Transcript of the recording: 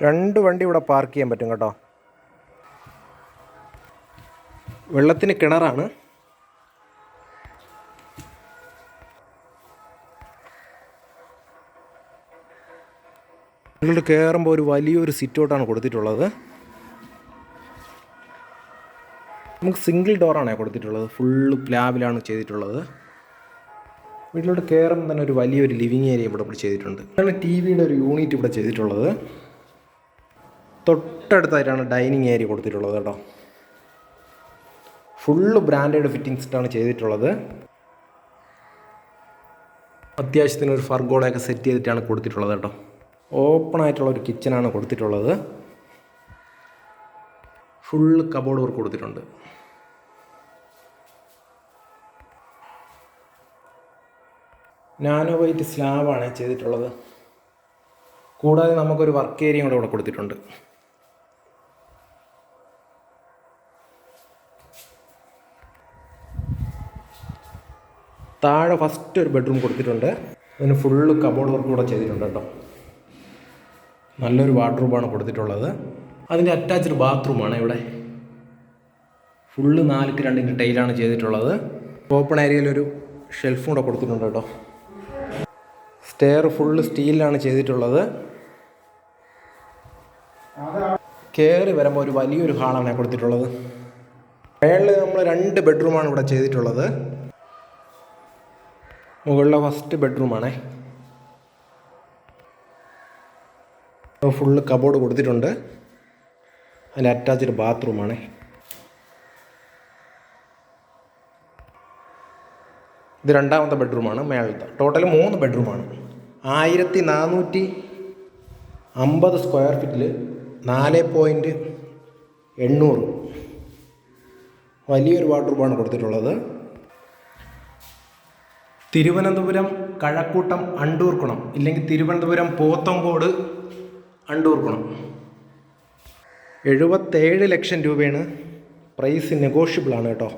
രണ്ട് വണ്ടി ഇവിടെ പാർക്ക് ചെയ്യാൻ പറ്റും കേട്ടോ. വെള്ളത്തിന് കിണറാണ്. നിങ്ങളുടെ കയറുമ്പോൾ ഒരു വലിയൊരു സിറ്റൗട്ടാണ് കൊടുത്തിട്ടുള്ളത്. നമുക്ക് സിംഗിൾ ഡോറാണ് കൊടുത്തിട്ടുള്ളത്. ഫുള്ള് പ്ലാബിലാണ് ചെയ്തിട്ടുള്ളത്. വീട്ടിലോട്ട് കയറുമ്പോൾ തന്നെ ഒരു വലിയൊരു ലിവിങ് ഏരിയ ഇവിടെ ചെയ്തിട്ടുണ്ട്. ടി വിയുടെ ഒരു യൂണിറ്റ് ഇവിടെ ചെയ്തിട്ടുള്ളത്. തൊട്ടടുത്തായിട്ടാണ് ഡൈനിങ് ഏരിയ കൊടുത്തിട്ടുള്ളത് കേട്ടോ. ഫുള്ള് ബ്രാൻഡഡ് ഫിറ്റിങ്സിട്ടാണ് ചെയ്തിട്ടുള്ളത്. അത്യാവശ്യത്തിന് ഒരു ഫർഗോളൊക്കെ സെറ്റ് ചെയ്തിട്ടാണ് കൊടുത്തിട്ടുള്ളത് കേട്ടോ. ഓപ്പൺ ആയിട്ടുള്ള ഒരു കിച്ചനാണ് കൊടുത്തിട്ടുള്ളത്. ഫുള്ള് കബോർഡ് വർക്ക് കൊടുത്തിട്ടുണ്ട്. നാനോ വൈറ്റ് സ്ലാബാണ് ചെയ്തിട്ടുള്ളത്. കൂടാതെ നമുക്കൊരു വർക്ക് ഏരിയയും കൂടെ ഇവിടെ കൊടുത്തിട്ടുണ്ട്. താഴെ ഫസ്റ്റ് ഒരു ബെഡ്റൂം കൊടുത്തിട്ടുണ്ട്. അതിന് ഫുള്ള് കബോർഡ് വർക്ക് കൂടെ ചെയ്തിട്ടുണ്ട് കേട്ടോ. നല്ലൊരു വാട്ട്റൂമാണ് കൊടുത്തിട്ടുള്ളത്. അതിന്റെ അറ്റാച്ച്ഡ് ബാത്റൂമാണ് ഇവിടെ. ഫുള്ള് നാലുക്ക് രണ്ടിന്റെ ടൈലാണ് ചെയ്തിട്ടുള്ളത്. ഓപ്പൺ ഏരിയയിലൊരു ഷെൽഫും കൂടെ കൊടുത്തിട്ടുണ്ട് കേട്ടോ. സ്റ്റെയർ ഫുള്ള് സ്റ്റീലിലാണ് ചെയ്തിട്ടുള്ളത്. കയറി വരുമ്പോൾ ഒരു വലിയൊരു ഹാളാണ് കൊടുത്തിട്ടുള്ളത്. മേളിൽ നമ്മൾ രണ്ട് ബെഡ്റൂമാണ് ഇവിടെ ചെയ്തിട്ടുള്ളത്. മുകളിലെ ഫസ്റ്റ് ബെഡ്റൂമാണേ ഫുള്ള് കബോർഡ് കൊടുത്തിട്ടുണ്ട്. അതിന്റെ അറ്റാച്ച്ഡ് ബാത്റൂമാണേ ഇത് രണ്ടാമത്തെ ബെഡ്റൂമാണ് മേളത്തെ. ടോട്ടൽ മൂന്ന് ബെഡ്റൂമാണ് ആയിരത്തി നാനൂറ്റി അമ്പത് സ്ക്വയർ ഫീറ്റിൽ നാല് പോയിന്റ് എണ്ണൂറ്. വലിയൊരു വാട്ടർ വാർഡ്രൂമാണ് കൊടുത്തിട്ടുള്ളത്. തിരുവനന്തപുരം കഴക്കൂട്ടം അണ്ടൂർക്കുണം ഇല്ലെങ്കിൽ തിരുവനന്തപുരം പോത്തങ്കോട് അണ്ടൂർക്കുണം. എഴുപത്തേഴ് ലക്ഷം രൂപയാണ് പ്രൈസ് നെഗോഷ്യബിളാണ് കേട്ടോ.